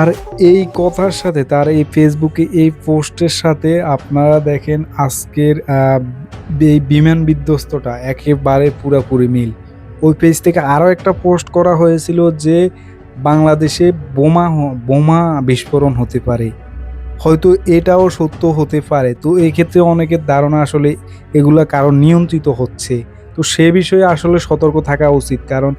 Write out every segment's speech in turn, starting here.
আর এই কথার সাথে, তার এই ফেসবুকে এই পোস্টের সাথে আপনারা দেখেন আজকের এই বিমান বিধ্বস্তটা একেবারে পুরাপুরি মিল। ওই পেজ থেকে আরও একটা পোস্ট করা হয়েছিল যে বাংলাদেশে বোমা বোমা বিস্ফোরণ হতে পারে। হয়তো এটাও সত্য হতে পারে। তো এই ক্ষেত্রে অনেকের ধারণা আসলে এগুলা কারণ নিয়ন্ত্রিত হচ্ছে। তো সে বিষয়ে আসলে সতর্ক থাকা উচিত। কারণ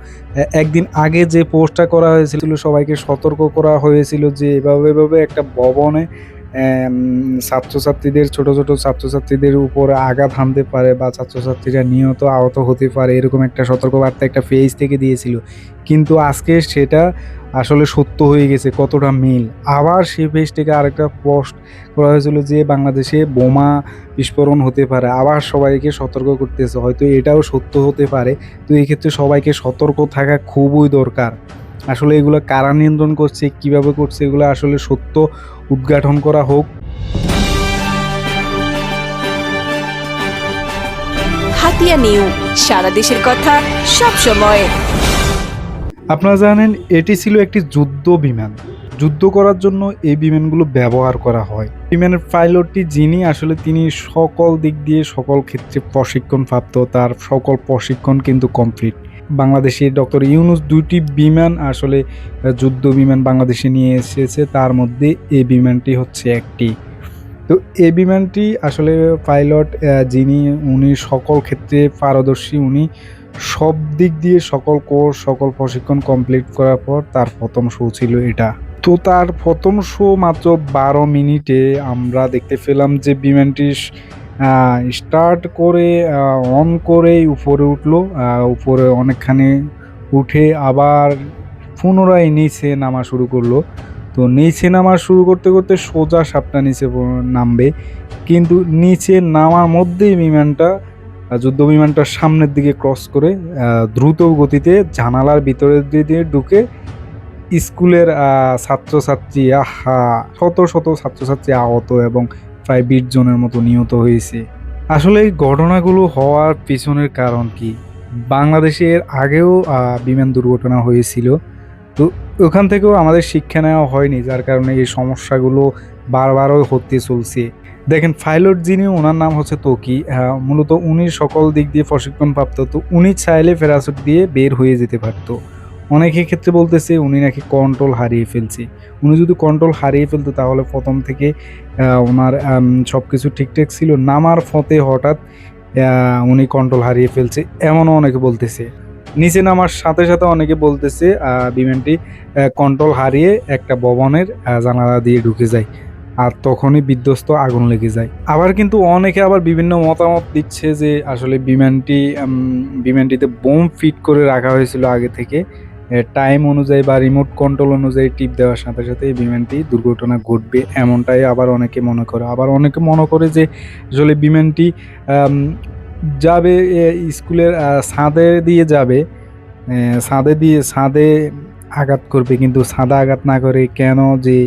একদিন আগে যে পোস্টটা করা হয়েছিল, সবাইকে সতর্ক করা হয়েছিল যে এভাবে এভাবে একটা ভবনে ছাত্রছাত্রীদের, ছোট ছোট ছাত্রছাত্রীদের উপর আঘাত হানতে পারে বা ছাত্রছাত্রীরা নিহত, আহত হতে পারে, এরকম একটা সতর্কবার্তা একটা পেজ থেকে দিয়েছিল। কিন্তু আজকে সেটা আসলে সত্য হয়ে গেছে কতটা মিল। আবার সেই পেজ থেকে আরেকটা পোস্ট করা হয়েছিল যে বাংলাদেশে বোমা বিস্ফোরণ হতে পারে। আবার সবাইকে সতর্ক করতেছে, হয়তো এটাও সত্য হতে পারে। তো এই ক্ষেত্রে সবাইকে সতর্ক থাকা খুবই দরকার। আসলে এগুলো কারা নিয়ন্ত্রণ করছে কীভাবে করছে এগুলো আসলে সত্য উদ্ঘাটন করা হোক। হাতিয়া নিউ সারা দেশের কথা সব সময়। আপনারা জানেন এটি ছিল একটি যুদ্ধ বিমান। যুদ্ধ করার জন্য এই বিমানগুলো ব্যবহার করা হয়। বিমানের পাইলটটি যিনি আসলে তিনি সকল দিক দিয়ে সকল ক্ষেত্রে প্রশিক্ষণ প্রাপ্ত তার সকল প্রশিক্ষণ কিন্তু কমপ্লিট বাংলাদেশে ডক্টর ইউনুস দুইটি বিমান আসলে যুদ্ধ বিমান বাংলাদেশে নিয়ে এসেছে, তার মধ্যে এই বিমানটি হচ্ছে একটি। তো এই বিমানটি আসলে পাইলট যিনি, উনি সকল ক্ষেত্রে পারদর্শী, উনি সব দিক দিয়ে সকল কোর্স, সকল প্রশিক্ষণ কমপ্লিট করার পর তার প্রথম শো ছিল এটা। তো তার প্রথম শো মাত্র বারো মিনিটে আমরা দেখতে পেলাম যে বিমানটি স্টার্ট করে অন করেই উপরে উঠল। উপরে অনেকখানি উঠে আবার পুনরায় নিচে নামা শুরু করল। তো নিচে নামা শুরু করতে করতে সোজা সাপটা নিচে নামবে। কিন্তু নিচে নামার মধ্যেই বিমানটা যুদ্ধ বিমানটার সামনের দিকে ক্রস করে দ্রুত গতিতে জানালার ভিতরের দিকে ঢুকে স্কুলের ছাত্রছাত্রী, আহা, শত শত ছাত্রছাত্রী আহত এবং প্রায় বিশ জনের মতো নিহত হয়েছে। আসলে এই ঘটনাগুলো হওয়ার পিছনের কারণ কি? বাংলাদেশের আগেও বিমান দুর্ঘটনা হয়েছিল। তো ওখান থেকেও আমাদের শিক্ষা নেওয়া হয়নি, যার কারণে এই সমস্যাগুলো বারবারও হতে চলছে। দেখেন, পাইলট যিনি, ওনার নাম হচ্ছে তোকি। মূলত উনি সকল দিক দিয়ে প্রশিক্ষণপ্রাপ্ত, তো উনি চাইলে প্যারাসুট দিয়ে বের হয়ে যেতে পারতো। অনেকের ক্ষেত্রে বলতেছে, উনি নাকি কন্ট্রোল হারিয়ে ফেলছে। উনি যদি কন্ট্রোল হারিয়ে ফেলতো, তাহলে প্রথম থেকে ওনার সব কিছু ঠিকঠাক ছিল। নামার ফতে হঠাৎ উনি কন্ট্রোল হারিয়ে ফেলছে, এমনও অনেকে বলতেছে। নিচে নামার সাথে সাথে অনেকে বলতেছে বিমানটি কন্ট্রোল হারিয়ে একটা ভবনের জানালা দিয়ে ঢুকে যায় আর তখনই বিধ্বস্ত আগুন লেগে যায়। আবার কিন্তু অনেকে আবার বিভিন্ন মতামত দিচ্ছে যে, আসলে বিমানটি বিমানটিতে বোম ফিট করে রাখা হয়েছিল আগে থেকে। টাইম অনুযায়ী বা রিমোট কন্ট্রোল অনুযায়ী টিপ দেওয়ার সাথে সাথে এই বিমানটি দুর্ঘটনা ঘটবে এমনটাই আবার অনেকে মনে করে। আবার অনেকে মনে করে যে আসলে বিমানটি যাবে স্কুলের ছাঁদে দিয়ে যাবে ছাদে দিয়ে, ছাদে আঘাত করবে, কিন্তু সাদা আঘাত না করে কেন যে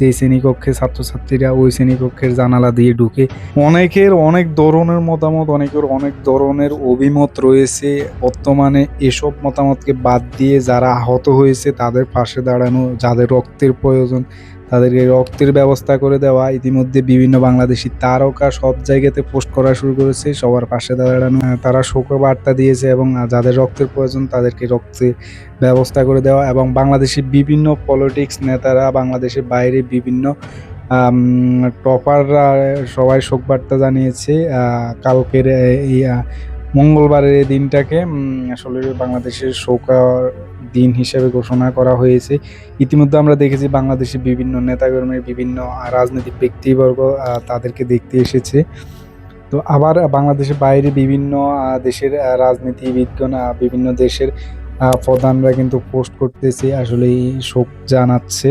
যে শ্রেণীকক্ষে ছাত্রছাত্রীরা ওই শ্রেণীকক্ষের জানালা দিয়ে ঢুকে? অনেকের অনেক ধরনের মতামত, অনেকের অনেক ধরনের অভিমত রয়েছে। বর্তমানে এসব মতামতকে বাদ দিয়ে যারা আহত হয়েছে, তাদের পাশে দাঁড়ানো, যাদের রক্তের প্রয়োজন তাদেরকে রক্তের ব্যবস্থা করে দেওয়া। ইতিমধ্যে বিভিন্ন বাংলাদেশি তারকা সব জায়গাতে পোস্ট করা শুরু করেছে। সবার পাশে দাঁড়ানো তারা শোক বার্তা দিয়েছে এবং যাদের রক্তের প্রয়োজন তাদেরকে রক্তের ব্যবস্থা করে দেওয়া এবং বাংলাদেশের বিভিন্ন পলিটিক্স নেতারা, বাংলাদেশের বাইরে বিভিন্ন টপাররা সবাই শোক বার্তা জানিয়েছে কালকের মঙ্গলবারের এই দিনটাকে আসলে বাংলাদেশের শোকার দিন হিসেবে ঘোষণা করা হয়েছে। ইতিমধ্যে আমরা দেখেছি বাংলাদেশের বিভিন্ন নেতাকর্মীর বিভিন্ন রাজনৈতিক ব্যক্তিবর্গ তাদেরকে দেখতে এসেছে। তো আবার বাংলাদেশের বাইরে বিভিন্ন দেশের রাজনীতিবিদগণ বিভিন্ন দেশের প্রধানরা কিন্তু পোস্ট করতেছে আসলে শোক জানাচ্ছে।